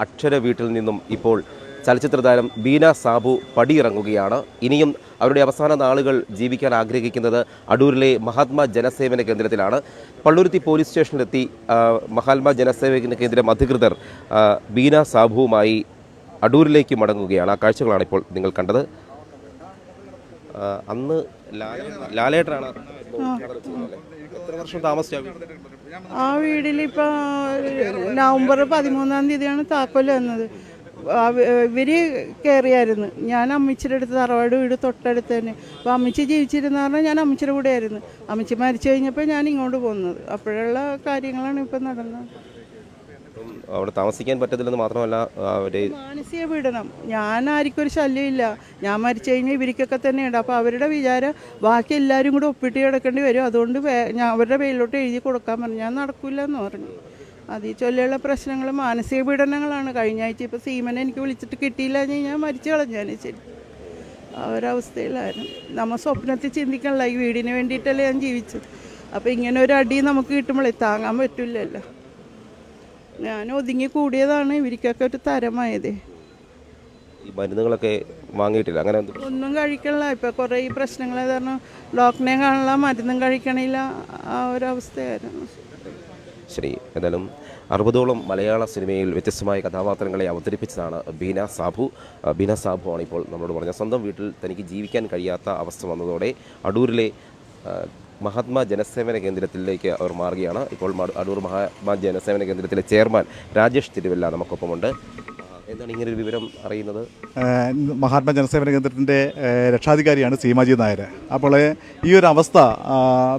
അക്ഷര വീട്ടിൽ നിന്നും ഇപ്പോൾ ചലച്ചിത്ര താരം ബീന സാബു പടിയിറങ്ങുകയാണ്. ഇനിയും അവരുടെ അവസാന നാളുകൾ ജീവിക്കാൻ ആഗ്രഹിക്കുന്നത് അടൂരിലെ മഹാത്മാ ജനസേവന കേന്ദ്രത്തിലാണ്. പള്ളുരുത്തി പോലീസ് സ്റ്റേഷനിലെത്തി മഹാത്മാ ജനസേവന കേന്ദ്രം അധികൃതർ ബീന സാബുവുമായി അടൂരിലേക്ക് മടങ്ങുകയാണ്. ആ കാഴ്ചകളാണ് ഇപ്പോൾ നിങ്ങൾ കണ്ടത്. അന്ന് ലാലേ- ലാലേട്ടനാണ് എത്ര വർഷം താമസിച്ച ആ വീടിൽ ഇപ്പോൾ നവംബർ പതിമൂന്നാം തീയതിയാണ് താക്കോൽ വന്നത്. ഇവർ കയറിയായിരുന്നു ഞാൻ അമ്മച്ചിയുടെ അടുത്ത് തറവാട് വീട് തൊട്ടടുത്ത് തന്നെ. അപ്പോൾ അമ്മച്ചി ജീവിച്ചിരുന്ന പറഞ്ഞാൽ ഞാൻ അമ്മച്ചിയുടെ കൂടെ ആയിരുന്നു അമ്മച്ചി മരിച്ചു കഴിഞ്ഞപ്പോൾ ഞാൻ ഇങ്ങോട്ട് പോകുന്നത് അപ്പോഴുള്ള കാര്യങ്ങളാണ് ഇപ്പം നടന്നത്. അവിടെ താമസിക്കാൻ പറ്റത്തില്ലെന്ന് മാത്രമല്ല അവരെ മാനസിക പീഡനം. ഞാൻ ആർക്കും ഒരു ശല്യമില്ല. ഞാൻ മരിച്ചു കഴിഞ്ഞാൽ ഇവർക്കൊക്കെ തന്നെയുണ്ട്. അപ്പോൾ അവരുടെ വിചാരം ബാക്കി എല്ലാവരും കൂടെ ഒപ്പിട്ട് കിടക്കേണ്ടി വരും. അതുകൊണ്ട് ഞാൻ അവരുടെ പേരിലോട്ട് എഴുതി കൊടുക്കാൻ പറഞ്ഞു. ഞാൻ നടക്കില്ല എന്ന് പറഞ്ഞു. അത് ചൊല്ലിയുള്ള പ്രശ്നങ്ങൾ മാനസിക പീഡനങ്ങളാണ്. കഴിഞ്ഞ ആഴ്ച ഇപ്പോൾ സീമനെ എനിക്ക് വിളിച്ചിട്ട് കിട്ടിയില്ല ഞാൻ മരിച്ചു കളഞ്ഞാൽ ശരി. ആ ഒരവസ്ഥയിലായിരുന്നു നമ്മൾ സ്വപ്നത്തിൽ ചിന്തിക്കണല്ല ഈ വീടിന് വേണ്ടിയിട്ടല്ലേ ഞാൻ ജീവിച്ചത്. അപ്പോൾ ഇങ്ങനെ ഒരു അടി നമുക്ക് കിട്ടുമ്പോഴേ താങ്ങാൻ പറ്റില്ലല്ലോ. ഞാൻ ഒതുങ്ങി കൂടിയതാണ് ഇവർക്കൊക്കെ ഒരു തരമായത്. ഈ മരുന്നുകളൊക്കെ വാങ്ങിയിട്ടില്ല അങ്ങനെ ഒന്നും കഴിക്കണില്ല. ഇപ്പം കുറേ ഈ പ്രശ്നങ്ങൾ കാരണം ഡോക്ടറിനെ കാണില്ല മരുന്നും കഴിക്കണില്ല ആ ഒരു ഒരവസ്ഥയായിരുന്നു ശരി എന്തായാലും അറുപതോളം മലയാള സിനിമയിൽ വ്യത്യസ്തമായ കഥാപാത്രങ്ങളെ അവതരിപ്പിച്ചതാണ് ബീന സാബു. ബീന സാബു ആണ് ഇപ്പോൾ നമ്മളോട് പറഞ്ഞത്. സ്വന്തം വീട്ടിൽ തനിക്ക് ജീവിക്കാൻ കഴിയാത്ത അവസ്ഥ വന്നതോടെ അടൂരിലെ മഹാത്മാ ജനസേവന കേന്ദ്രത്തിലേക്ക് അവർ മാറുകയാണ്. ഇപ്പോൾ അടൂർ മഹാത്മാ ജനസേവന കേന്ദ്രത്തിലെ ചെയർമാൻ രാജേഷ് തിരുവല്ല നമുക്കൊപ്പമുണ്ട്. എന്താണ് ഇങ്ങനെ ഒരു വിവരം അറിയുന്നത്? മഹാത്മാ ജനസേവന കേന്ദ്രത്തിന്റെ രക്ഷാധികാരിയാണ് സീമാജി നായർ. അപ്പോൾ ഈ ഒരു അവസ്ഥ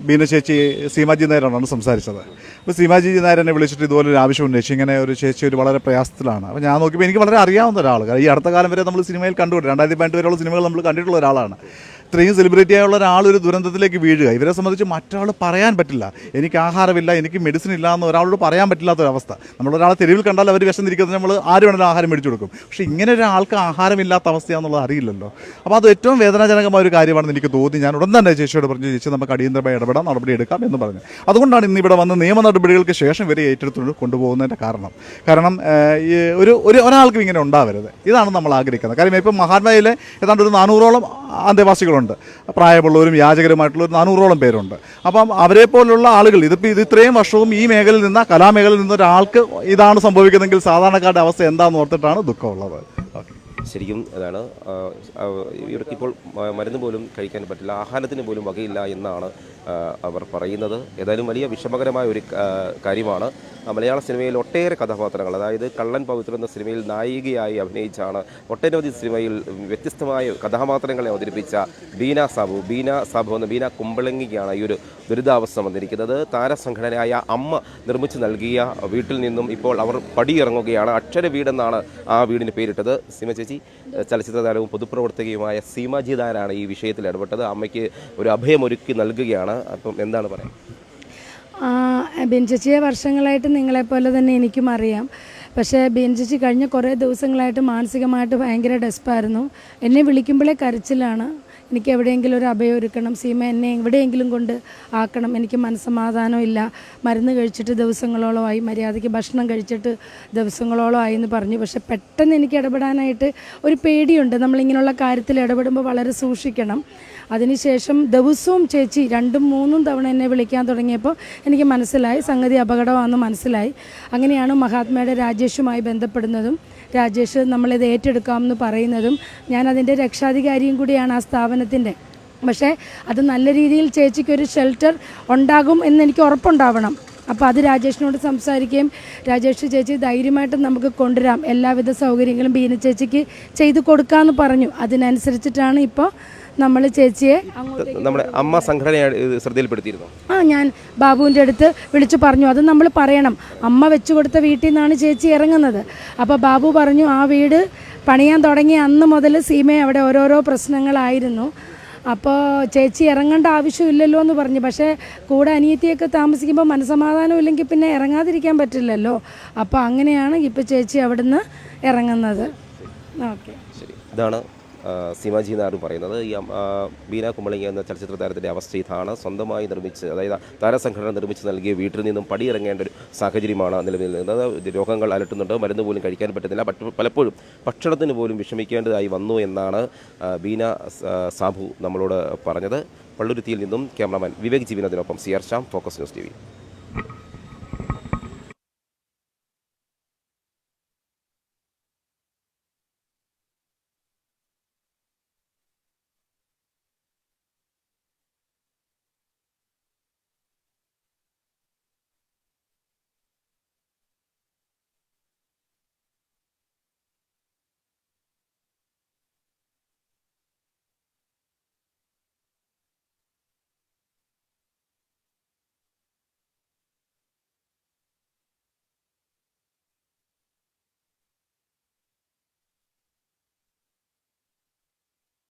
ഭീനശേഷി സീമാജി നായരോടാണ് സംസാരിച്ചത്. അപ്പോൾ സീമാജി നായർ വിളിച്ചിട്ട് ഇതുപോലെ ഒരു ആവശ്യം ഉന്നയിച്ചു. ഇങ്ങനെ ഒരു ചേച്ചി ഒരു വളരെ പ്രയാസത്തിലാണ്. അപ്പോൾ ഞാൻ നോക്കിയപ്പോൾ എനിക്ക് വളരെ അറിയാവുന്ന ഒരാൾ. ഈ അടുത്ത കാലം വരെ നമ്മൾ സിനിമയിൽ കണ്ടുകൊണ്ട് രണ്ടായിരത്തി പതിനെട്ട് വരെയുള്ള സിനിമകൾ നമ്മൾ കണ്ടിട്ടുള്ള ഒരാളാണ്. ഇത്രയും സെലിബ്രിറ്റി ആയുള്ള ഒരാൾ ഒരു ദുരന്തത്തിലേക്ക് വീഴുക. ഇവരെ സംബന്ധിച്ച് മറ്റൊരാൾ പറയാൻ പറ്റില്ല. എനിക്ക് ആഹാരമില്ല എനിക്ക് മെഡിസിൻ ഇല്ല എന്ന് ഒരാളോട് പറയാൻ പറ്റില്ലാത്ത ഒരു അവസ്ഥ. നമ്മളൊരാളെ തെരുവിൽ കണ്ടാൽ അവർ വിശന്നിരിക്കുന്നത് നമ്മൾ ആര് വേണമെങ്കിലും ആഹാരം മേടിച്ചു കൊടുക്കും. പക്ഷേ ഇങ്ങനെ ഒരാൾക്ക് ആഹാരമില്ലാത്ത അവസ്ഥയാണെന്നുള്ളത് അറിയില്ലല്ലോ. അപ്പോൾ അത് ഏറ്റവും വേദനാജനകമായ ഒരു കാര്യമാണെന്ന് എനിക്ക് തോന്നി. ഞാൻ ഉടൻ തന്നെ ചേച്ചിയോട് പറഞ്ഞു ചേച്ചി നമുക്ക് അടിയന്തരമായി ഇടപെടാം നടപടി എടുക്കാം എന്ന് പറഞ്ഞു. അതുകൊണ്ടാണ് ഇന്ന് ഇവിടെ വന്ന് നിയമ നടപടികൾക്ക് ശേഷം ഇവരെ ഏറ്റെടുത്തുകൊണ്ട് കൊണ്ടുപോകുന്നതിന്റെ കാരണം. കാരണം ഈ ഒരു ഒരു ഒരാൾക്കും ഇങ്ങനെ ഉണ്ടാവരുത്. ഇതാണ് നമ്മൾ ആഗ്രഹിക്കുന്നത്. കാര്യം ഇപ്പം മഹാത്മയിലെ ഏതാണ്ട് ഒരു നാനൂറോളം അന്തേവാസികളുണ്ട്. പ്രായമുള്ളവരും യാചകരുമായിട്ടുള്ള ഒരു നാനൂറോളം പേരുണ്ട്. അപ്പം അവരെ പോലുള്ള ആളുകൾ ഇതിപ്പോൾ ഇത് ഇത്രയും വർഷവും ഈ മേഖലയിൽ നിന്ന് കലാമേഖലയിൽ നിന്ന് ഒരാൾക്ക് ഇതാണ് സംഭവിക്കുന്നതെങ്കിൽ സാധാരണക്കാരുടെ അവസ്ഥ എന്താണെന്ന് ഓർത്തിട്ടാണ് ദുഃഖമുള്ളത്. ശരിക്കും അതാണ് ഇവർക്കിപ്പോൾ മരുന്ന് പോലും കഴിക്കാൻ പറ്റില്ല ആഹാരത്തിന് പോലും വകയില്ല എന്നാണ് അവർ പറയുന്നത്. ഏതായാലും വലിയ വിഷമകരമായ ഒരു കാര്യമാണ്. മലയാള സിനിമയിൽ ഒട്ടേറെ കഥാപാത്രങ്ങൾ അതായത് കള്ളൻ പവിത്ര എന്ന സിനിമയിൽ നായികയായി അഭിനയിച്ചാണ് ഒട്ടനവധി സിനിമയിൽ വ്യത്യസ്തമായ കഥാപാത്രങ്ങളെ അവതരിപ്പിച്ച ബീന സാബു. ബീന സാബു എന്ന ബീന കുമ്പളങ്ങിക്കാണ് ഈ ഒരു ദുരിതാവസ്ഥ വന്നിരിക്കുന്നത്. താരസംഘടനയായ അമ്മ നിർമ്മിച്ച് നൽകിയ വീട്ടിൽ നിന്നും ഇപ്പോൾ അവർ പടിയിറങ്ങുകയാണ്. അക്ഷര വീടെന്നാണ് ആ വീടിന് പേരിട്ടത്. സിമ ചേച്ചി ചലച്ചിത്ര താരവും പൊതുപ്രവർത്തകയുമായ സീമാജി ദാനാണ് ഈ വിഷയത്തിൽ ഇടപെട്ടത്. അമ്മയ്ക്ക് ഒരു അഭയമൊരുക്കി നൽകുകയാണ്. അപ്പം എന്താണ് പറയുക ബിൻചച്ചിയെ ബിൻ വർഷങ്ങളായിട്ട് നിങ്ങളെപ്പോലെ തന്നെ എനിക്കും അറിയാം. പക്ഷേ ബിൻചച്ചി കഴിഞ്ഞ കുറേ ദിവസങ്ങളായിട്ട് മാനസികമായിട്ട് ഭയങ്കര ഡെസ്പായിരുന്നു. എന്നെ വിളിക്കുമ്പോഴേ കരച്ചിലാണ്. എനിക്ക് എവിടെയെങ്കിലും ഒരു അഭയം ഒരുക്കണം സീമ എന്നെ എവിടെയെങ്കിലും കൊണ്ട് ആക്കണം എനിക്ക് മനസ്സമാധാനം ഇല്ല. മരുന്ന് കഴിച്ചിട്ട് ദിവസങ്ങളോളമായി മര്യാദയ്ക്ക് ഭക്ഷണം കഴിച്ചിട്ട് ദിവസങ്ങളോളമായി എന്ന് പറഞ്ഞു. പക്ഷെ പെട്ടെന്ന് എനിക്ക് ഇടപെടാനായിട്ട് ഒരു പേടിയുണ്ട്. നമ്മളിങ്ങനെയുള്ള കാര്യത്തിൽ ഇടപെടുമ്പോൾ വളരെ സൂക്ഷിക്കണം. അതിനുശേഷം ദിവസവും ചേച്ചി രണ്ടും മൂന്നും തവണ എന്നെ വിളിക്കാൻ തുടങ്ങിയപ്പോൾ എനിക്ക് മനസ്സിലായി. സംഗതി അപകടമാണെന്ന് മനസ്സിലായി. അങ്ങനെയാണ് മഹാത്മയുടെ രാജേഷുമായി ബന്ധപ്പെടുന്നതും രാജേഷ് നമ്മളിത് ഏറ്റെടുക്കാമെന്ന് പറയുന്നതും ഞാൻ അതിന്റെ രക്ഷാധികാരിയും കൂടിയാണ് ആ സ്ഥാപനത്തിന്റെ. പക്ഷേ അത് നല്ല രീതിയിൽ ചേച്ചിക്കൊരു ഷെൽട്ടർ ഉണ്ടാകും എന്ന് എനിക്ക് ഉറപ്പുണ്ടാവണം. അപ്പോൾ അത് രാജേഷിനോട് സംസാരിക്കുകയും രാജേഷ് ചേച്ചി ധൈര്യമായിട്ട് നമുക്ക് കൊണ്ടുവരാം. എല്ലാവിധ സൗകര്യങ്ങളും ബീന ചേച്ചിക്ക് ചെയ്തു കൊടുക്കാമെന്ന് പറഞ്ഞു. അതിനനുസരിച്ചിട്ടാണ് ഇപ്പോൾ നമ്മൾ ചേച്ചിയെ നമ്മുടെ അമ്മ സംഘടനയെ ഇത് ശ്രദ്ധയിൽപ്പെടുത്തിയിരുന്നു? ആ ഞാൻ ബാബുവിന്റെ അടുത്ത് വിളിച്ചു പറഞ്ഞു. അത് നമ്മൾ പറയണം. അമ്മ വെച്ചു കൊടുത്ത വീട്ടിൽ നിന്നാണ് ചേച്ചി ഇറങ്ങുന്നത്. അപ്പോൾ ബാബു പറഞ്ഞു ആ വീട് പണിയാൻ തുടങ്ങിയ അന്ന് മുതൽ സീമ അവിടെ ഓരോരോ പ്രശ്നങ്ങളായിരുന്നു. അപ്പോൾ ചേച്ചി ഇറങ്ങേണ്ട ആവശ്യമില്ലല്ലോ എന്ന് പറഞ്ഞു. പക്ഷേ കൂടെ അനിയത്തിയൊക്കെ താമസിക്കുമ്പോൾ മനസമാധാനം ഇല്ലെങ്കിൽ പിന്നെ ഇറങ്ങാതിരിക്കാൻ പറ്റില്ലല്ലോ. അപ്പോൾ അങ്ങനെയാണ് ഇപ്പോൾ ചേച്ചി അവിടുന്ന് ഇറങ്ങുന്നത്. ഓക്കെ. ശരി. ഇതാണ് സീമാജി പറയുന്നത്. ഈ ബീന കുമ്പളിങ്ങ എന്ന ചലച്ചിത്ര താരത്തിന്റെ അവസ്ഥ ഇതാണ്. സ്വന്തമായി നിർമ്മിച്ച് അതായത് താരസംഘടന നിർമ്മിച്ച് നൽകിയ വീട്ടിൽ നിന്നും പടിയിറങ്ങേണ്ട ഒരു സാഹചര്യമാണ് നിലവിൽ നിന്നത്. രോഗങ്ങൾ അലട്ടുന്നുണ്ട്. മരുന്ന് പോലും കഴിക്കാൻ പറ്റുന്നില്ല. പറ്റ- പലപ്പോഴും ഭക്ഷണത്തിന് പോലും വിഷമിക്കേണ്ടതായി വന്നു എന്നാണ് ബീന സാബു നമ്മളോട് പറഞ്ഞത്. പള്ളുരുത്തിയിൽ നിന്നും cameraman Vivek ജീവനത്തിനൊപ്പം C Shyam focus news T